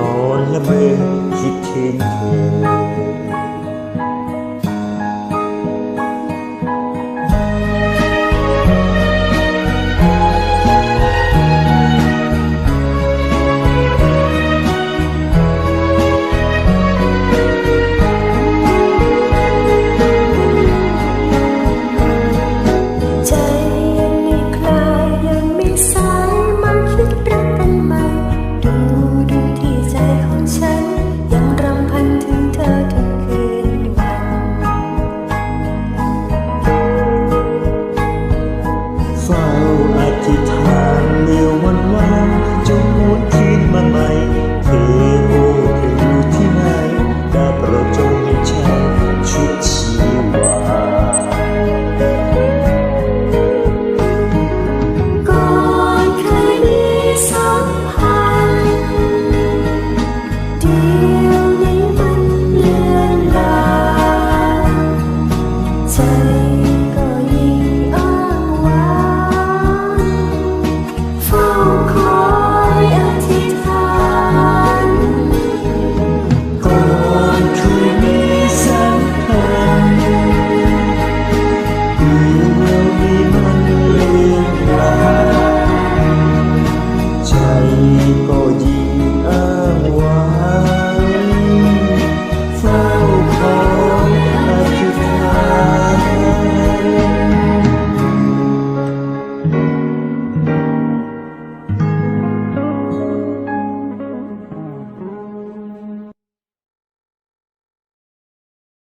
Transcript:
นอนละเมอคิดถึงเธอ ดูที่ใจของฉัน